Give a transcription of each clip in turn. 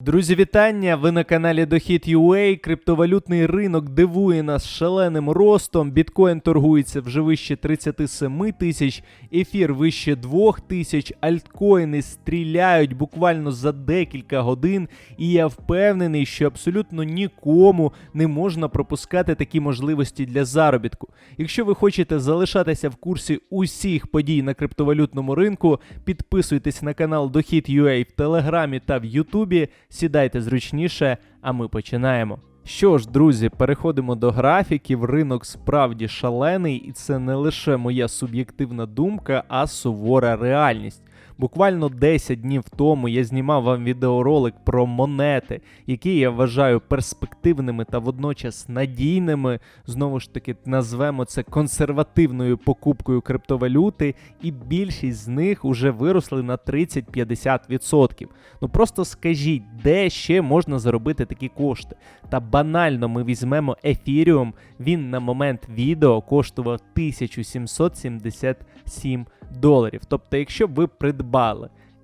Друзі, вітання! Ви на каналі Дохід.UA. Криптовалютний ринок дивує нас шаленим ростом. Біткоін торгується вже вище 37 тисяч, ефір вище 2 тисяч, альткоїни стріляють буквально за декілька годин. І я впевнений, що абсолютно нікому не можна пропускати такі можливості для заробітку. Якщо ви хочете залишатися в курсі усіх подій на криптовалютному ринку, підписуйтесь на канал Дохід.UA в Телеграмі та в Ютубі. Сідайте зручніше, а ми починаємо. Що ж, друзі, переходимо до графіків. Ринок справді шалений, і це не лише моя суб'єктивна думка, а сувора реальність. Буквально 10 днів тому я знімав вам відеоролик про монети, які я вважаю перспективними та водночас надійними. Знову ж таки, назвемо це консервативною покупкою криптовалюти, і більшість з них вже виросли на 30-50%. Ну просто скажіть, де ще можна заробити такі кошти? Та банально ми візьмемо ефіріум. Він на момент відео коштував 1777 доларів. Тобто, якщо ви придбали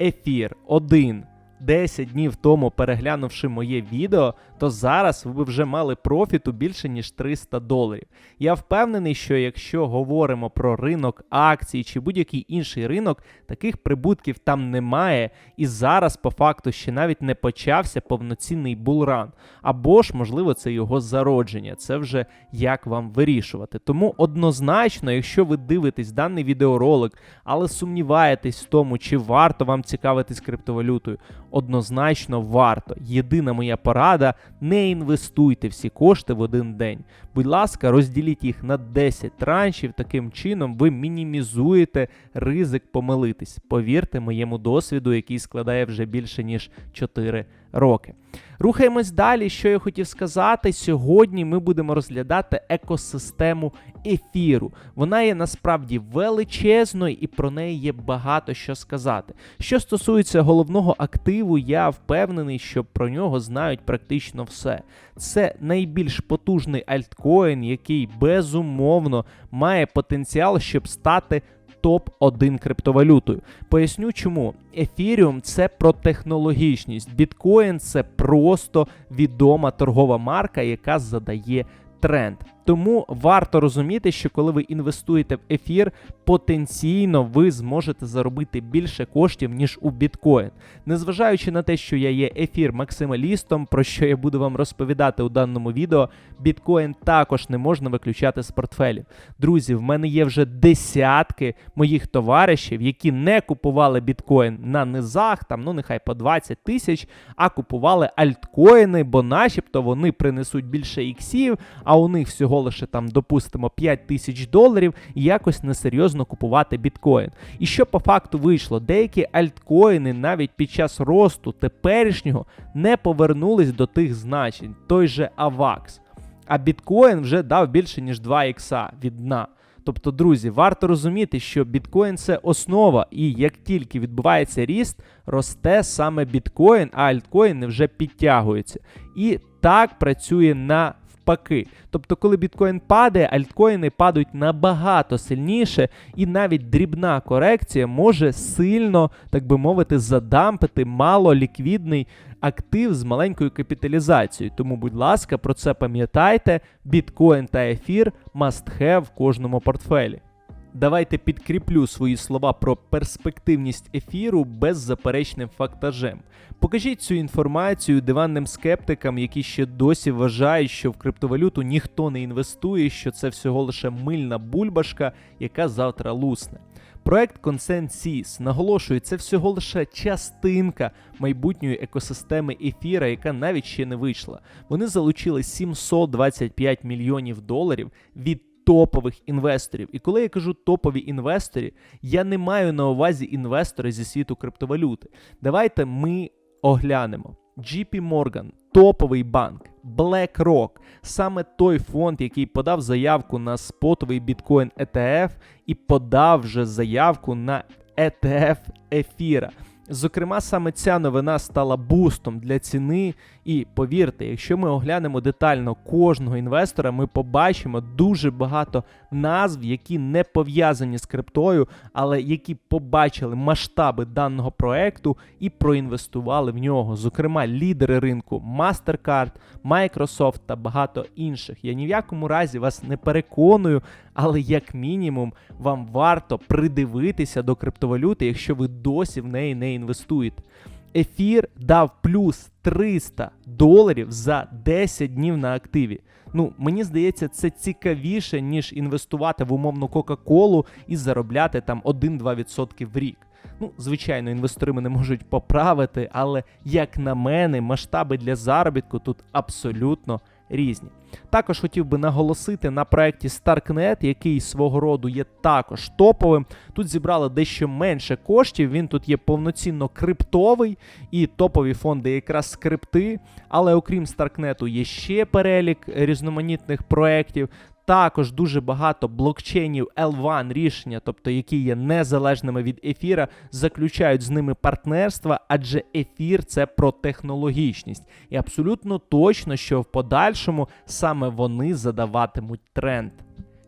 ефір один 10 днів тому переглянувши моє відео, то зараз ви вже мали профіту більше ніж 300 доларів. Я впевнений, що якщо говоримо про ринок акцій чи будь-який інший ринок, таких прибутків там немає, і зараз по факту ще навіть не почався повноцінний булран. Або ж, можливо, це його зародження. Це вже як вам вирішувати. Тому однозначно, якщо ви дивитесь даний відеоролик, але сумніваєтесь в тому, чи варто вам цікавитись криптовалютою, однозначно варто. Єдина моя порада не інвестуйте всі кошти в один день. Будь ласка, розділіть їх на 10 траншів. Таким чином ви мінімізуєте ризик помилитись. Повірте моєму досвіду, який складає вже більше ніж 4 роки. Рухаємось далі. Що я хотів сказати? Сьогодні ми будемо розглядати екосистему ефіру. Вона є насправді величезною і про неї є багато що сказати. Що стосується головного активу, я впевнений, що про нього знають практично все. Це найбільш потужний альткоін, який безумовно має потенціал, щоб стати топ-1 криптовалютою. Поясню чому. Ефіріум це про технологічність. Біткоін це просто відома торгова марка, яка задає тренд. Тому варто розуміти, що коли ви інвестуєте в ефір, потенційно ви зможете заробити більше коштів, ніж у біткоін. Незважаючи на те, що я є ефір максималістом, про що я буду вам розповідати у даному відео, біткоін також не можна виключати з портфелів. Друзі, в мене є вже десятки моїх товаришів, які не купували біткоін на низах, там, ну нехай по 20 тисяч, а купували альткоїни, бо начебто вони принесуть більше іксів, а у них всього лише там, допустимо, 5 тисяч доларів і якось несерйозно купувати біткоін. І що по факту вийшло? Деякі альткоїни навіть під час росту теперішнього не повернулись до тих значень, той же AVAX. А біткоін вже дав більше ніж 2 ікса від дна. Тобто, друзі, варто розуміти, що біткоін це основа, і як тільки відбувається ріст, росте саме біткоін, а альткоїни вже підтягуються. І так працює на навпаки. Тобто, коли біткоін падає, альткоїни падають набагато сильніше, і навіть дрібна корекція може сильно, так би мовити, задампити малоліквідний актив з маленькою капіталізацією. Тому, будь ласка, про це пам'ятайте: біткоін та ефір must have в кожному портфелі. Давайте підкріплю свої слова про перспективність ефіру беззаперечним фактажем. Покажіть цю інформацію диванним скептикам, які ще досі вважають, що в криптовалюту ніхто не інвестує, що це всього лише мильна бульбашка, яка завтра лусне. Проект ConsentSys наголошує, це всього лише частинка майбутньої екосистеми ефіра, яка навіть ще не вийшла. Вони залучили 725 мільйонів доларів від топових інвесторів. І коли я кажу топові інвестори, я не маю на увазі інвестори зі світу криптовалюти. Давайте ми оглянемо. JP Morgan, топовий банк, BlackRock, саме той фонд, який подав заявку на спотовий біткоін ETF і подав вже заявку на ETF ефіра. Зокрема, саме ця новина стала бустом для ціни. І повірте, якщо ми оглянемо детально кожного інвестора, ми побачимо дуже багато назв, які не пов'язані з криптою, але які побачили масштаби даного проекту і проінвестували в нього. Зокрема, лідери ринку MasterCard, Microsoft та багато інших. Я ні в якому разі вас не переконую, але як мінімум вам варто придивитися до криптовалюти, якщо ви досі в неї не інвестуєте. Ефір дав плюс 300 доларів за 10 днів на активі. Ну, мені здається, це цікавіше, ніж інвестувати в умовну Кока-Колу і заробляти там 1-2% в рік. Ну, звичайно, інвестори мене можуть поправити, але як на мене, масштаби для заробітку тут абсолютно різні. Також хотів би наголосити на проєкті Starknet, який свого роду є також топовим. Тут зібрали дещо менше коштів. Він тут є повноцінно криптовий і топові фонди якраз скрипти. Але окрім Starknet, є ще перелік різноманітних проєктів. Також дуже багато блокчейнів L1 рішення, тобто які є незалежними від ефіра, заключають з ними партнерства, адже ефір це про технологічність. І абсолютно точно, що в подальшому саме вони задаватимуть тренд.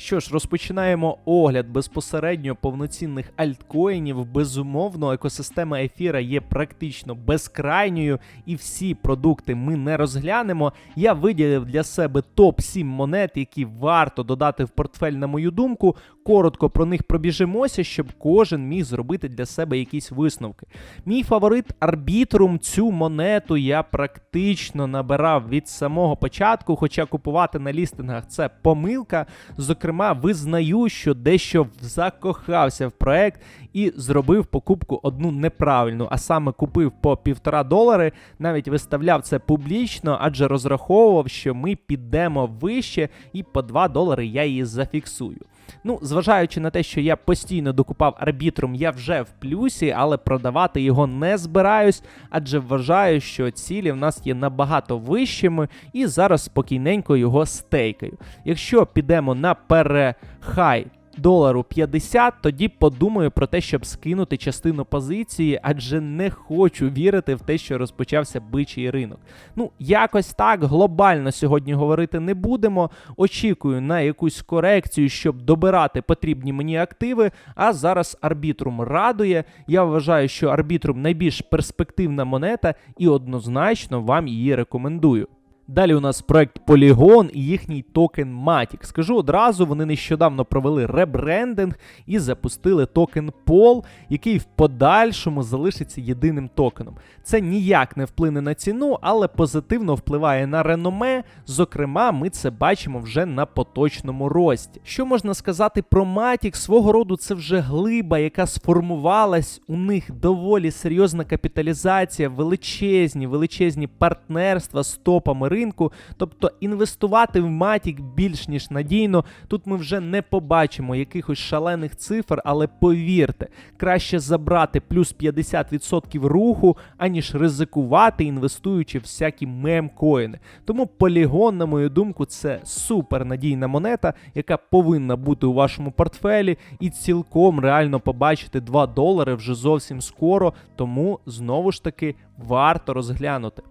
Що ж, розпочинаємо огляд безпосередньо повноцінних альткоїнів. Безумовно, екосистема ефіра є практично безкрайньою, і всі продукти ми не розглянемо. Я виділив для себе топ-7 монет, які варто додати в портфель, на мою думку. Коротко про них пробіжимося, щоб кожен міг зробити для себе якісь висновки. Мій фаворит Арбітрум. Цю монету я практично набирав від самого початку, хоча купувати на лістингах це помилка. Зокрема, визнаю, що дещо закохався в проект і зробив покупку одну неправильну, а саме купив по півтора долари, навіть виставляв це публічно, адже розраховував, що ми підемо вище, і по 2 долари я її зафіксую. Ну, зважаючи на те, що я постійно докупав арбітром, я вже в плюсі, але продавати його не збираюсь, адже вважаю, що цілі в нас є набагато вищими, і зараз спокійненько його стейкаю. Якщо підемо на перехай долару 50, тоді подумаю про те, щоб скинути частину позиції, адже не хочу вірити в те, що розпочався бичий ринок. Ну, якось так глобально сьогодні говорити не будемо. Очікую на якусь корекцію, щоб добирати потрібні мені активи. А зараз арбітрум радує. Я вважаю, що арбітрум найбільш перспективна монета, і однозначно вам її рекомендую. Далі у нас проект Polygon і їхній токен Matic. Скажу одразу, вони нещодавно провели ребрендинг і запустили токен POL, який в подальшому залишиться єдиним токеном. Це ніяк не вплине на ціну, але позитивно впливає на реноме. Зокрема, ми це бачимо вже на поточному рості. Що можна сказати про Matic? Свого роду це вже глиба, яка сформувалась. У них доволі серйозна капіталізація, величезні, величезні партнерства з топами ринку ринку. Тобто інвестувати в Matic більш ніж надійно. Тут ми вже не побачимо якихось шалених цифр, але повірте, краще забрати плюс 50% руху, аніж ризикувати, інвестуючи в всякі мемкоїни. Тому полігон, на мою думку, це супер надійна монета, яка повинна бути у вашому портфелі, і цілком реально побачити 2 долари вже зовсім скоро. Тому знову ж таки варто розглянути.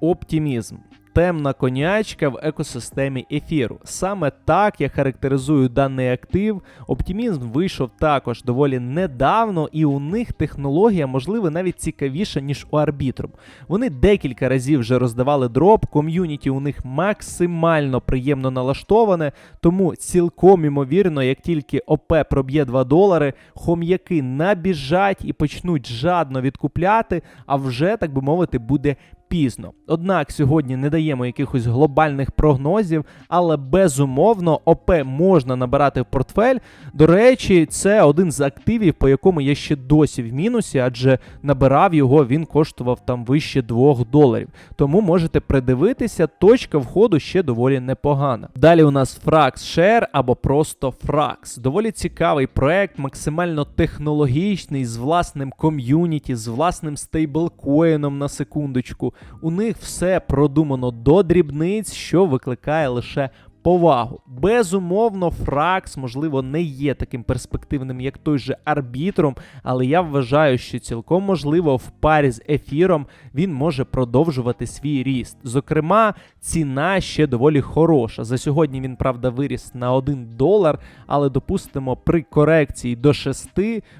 Оптимізм темна конячка в екосистемі ефіру. Саме так я характеризую даний актив. Оптимізм вийшов також доволі недавно, і у них технологія, можливо, навіть цікавіша, ніж у Арбітрум. Вони декілька разів вже роздавали дроп, ком'юніті у них максимально приємно налаштоване, тому цілком імовірно, як тільки ОП проб'є 2 долари, хом'яки набіжать і почнуть жадно відкупляти, а вже, так би мовити, буде пізно. Однак сьогодні не даємо якихось глобальних прогнозів, але безумовно ОП можна набирати в портфель. До речі, це один з активів, по якому я ще досі в мінусі, адже набирав його, він коштував там вище 2 доларів. Тому можете придивитися, точка входу ще доволі непогана. Далі у нас Frax Share або просто Frax. Доволі цікавий проект, максимально технологічний, з власним ком'юніті, з власним стейблкоїном на секундочку. У них все продумано до дрібниць, що викликає лише повагу. Безумовно, Фракс, можливо, не є таким перспективним, як той же арбітром, але я вважаю, що цілком можливо в парі з ефіром він може продовжувати свій ріст. Зокрема, ціна ще доволі хороша. За сьогодні він, правда, виріс на 1 долар, але допустимо, при корекції до 6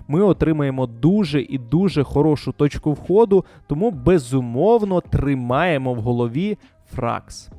ми отримаємо дуже і дуже хорошу точку входу, тому безумовно тримаємо в голові Фракс.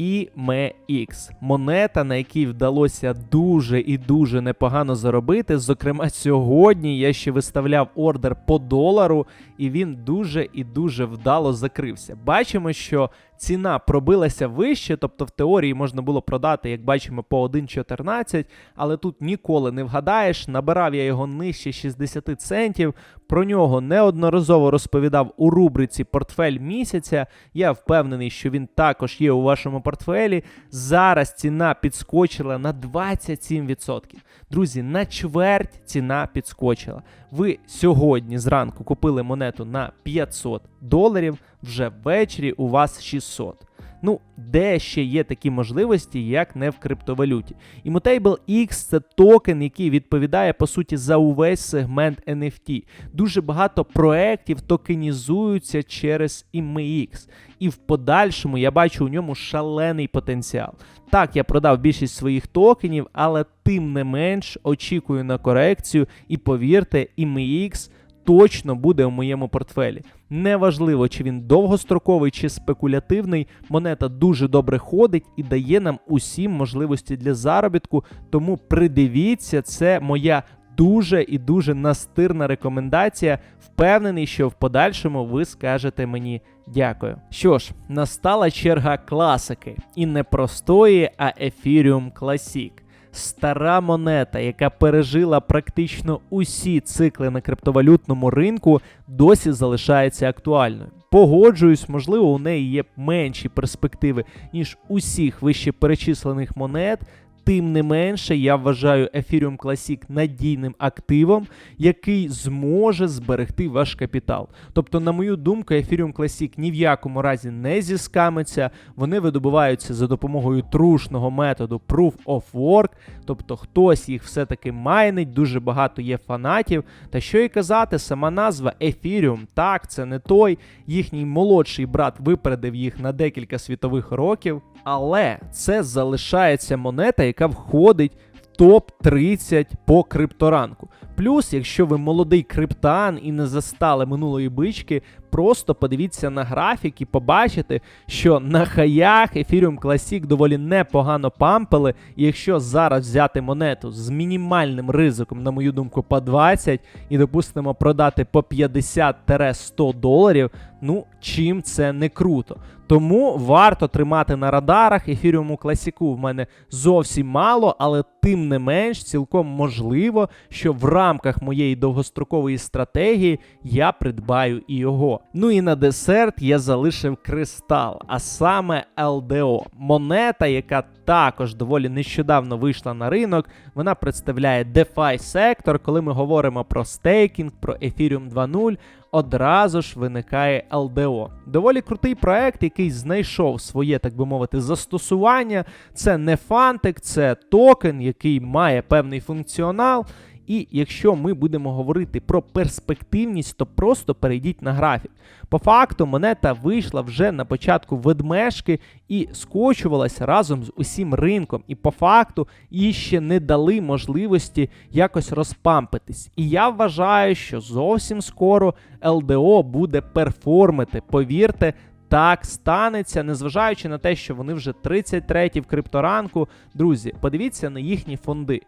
IMEX – монета, на якій вдалося дуже і дуже непогано заробити. Зокрема, сьогодні я ще виставляв ордер по долару, і він дуже і дуже вдало закрився. Бачимо, що ціна пробилася вище, тобто в теорії можна було продати, як бачимо, по 1,14, але тут ніколи не вгадаєш. Набирав я його нижче 60 центів. Про нього неодноразово розповідав у рубриці Портфель місяця. Я впевнений, що він також є у вашому портфелі. Зараз ціна підскочила на 27%. Друзі, на чверть ціна підскочила. Ви сьогодні зранку купили монету на 500 доларів, вже ввечері у вас 600. Ну, де ще є такі можливості, як не в криптовалюті. Immutable X це токен, який відповідає по суті за увесь сегмент NFT. Дуже багато проєктів токенізуються через IMEX. І в подальшому я бачу у ньому шалений потенціал. Так, я продав більшість своїх токенів, але тим не менш очікую на корекцію. І повірте, IMEX точно буде у моєму портфелі. Неважливо, чи він довгостроковий чи спекулятивний, монета дуже добре ходить і дає нам усім можливості для заробітку. Тому придивіться, це моя дуже і дуже настирна рекомендація. Впевнений, що в подальшому ви скажете мені дякую. Що ж, настала черга класики, і не простої, а Ethereum Classic. Стара монета, яка пережила практично усі цикли на криптовалютному ринку, досі залишається актуальною. Погоджуюсь, можливо, у неї є менші перспективи, ніж усіх вище перечислених монет. Тим не менше, я вважаю Ethereum Classic надійним активом, який зможе зберегти ваш капітал. Тобто, на мою думку, Ethereum Classic ні в якому разі не зіскамиться. Вони видобуваються за допомогою трушного методу Proof of Work, тобто хтось їх все-таки майнить, дуже багато є фанатів. Та що і казати, сама назва Ethereum, так, це не той. Їхній молодший брат випередив їх на декілька світових років. Але це залишається монета, яка входить в топ-30 по крипторанку. Плюс, якщо ви молодий криптан і не застали минулої бички, просто подивіться на графік і побачите, що на хаях Ethereum Classic доволі непогано пампили. І якщо зараз взяти монету з мінімальним ризиком, на мою думку, по 20 і, допустимо, продати по 50-100 доларів, ну чим це не круто. Тому варто тримати на радарах. Ефіріуму класіку в мене зовсім мало, але тим не менш, цілком можливо, що в рамках моєї довгострокової стратегії я придбаю і його. Ну і на десерт я залишив кристал, а саме LDO. монета, яка також доволі нещодавно вийшла на ринок. Вона представляє DeFi сектор. Коли ми говоримо про стейкінг, про Ethereum 2.0, одразу ж виникає LDO. Доволі крутий проект, який знайшов своє, так би мовити, застосування. Це не фантик, це токен, який має певний функціонал. І якщо ми будемо говорити про перспективність, то просто перейдіть на графік. По факту, монета вийшла вже на початку ведмешки і скочувалася разом з усім ринком. І по факту їй ще не дали можливості якось розпампитись. І я вважаю, що зовсім скоро ЛДО буде перформити. Повірте. Так станеться, незважаючи на те, що вони вже 33 ті в крипторанку. Друзі, подивіться на їхні фонди.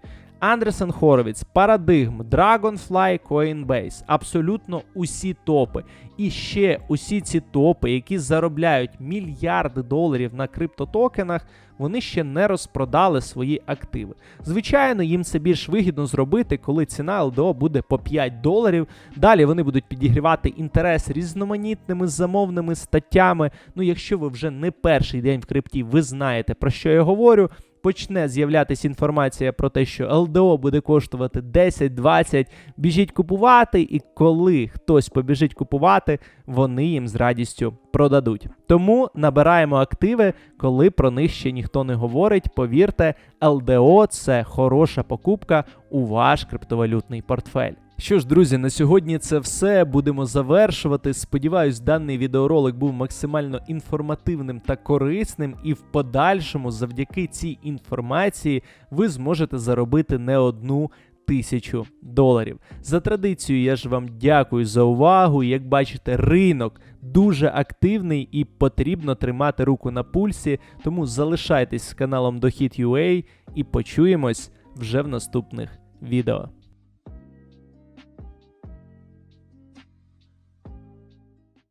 Андресен Хоровіц, Парадигм, Dragonfly, Coinbase. Абсолютно усі топи. І ще усі ці топи, які заробляють мільярди доларів на криптотокенах, вони ще не розпродали свої активи. Звичайно, їм це більш вигідно зробити, коли ціна ЛДО буде по 5 доларів. Далі вони будуть підігрівати інтерес різноманітними замовними статтями. Ну, якщо ви вже не перший день в крипті, ви знаєте про що я говорю почне з'являтися інформація про те, що ЛДО буде коштувати 10-20, біжіть купувати, і коли хтось побіжить купувати, вони їм з радістю продадуть. Тому набираємо активи, коли про них ще ніхто не говорить. Повірте, ЛДО це хороша покупка у ваш криптовалютний портфель. Що ж, друзі, на сьогодні це все. Будемо завершувати. Сподіваюсь, даний відеоролик був максимально інформативним та корисним, і в подальшому, завдяки цій інформації, ви зможете заробити не одну тисячу доларів. За традицією, я ж вам дякую за увагу. Як бачите, ринок дуже активний і потрібно тримати руку на пульсі. Тому залишайтесь з каналом Дохід.ua і почуємось вже в наступних відео.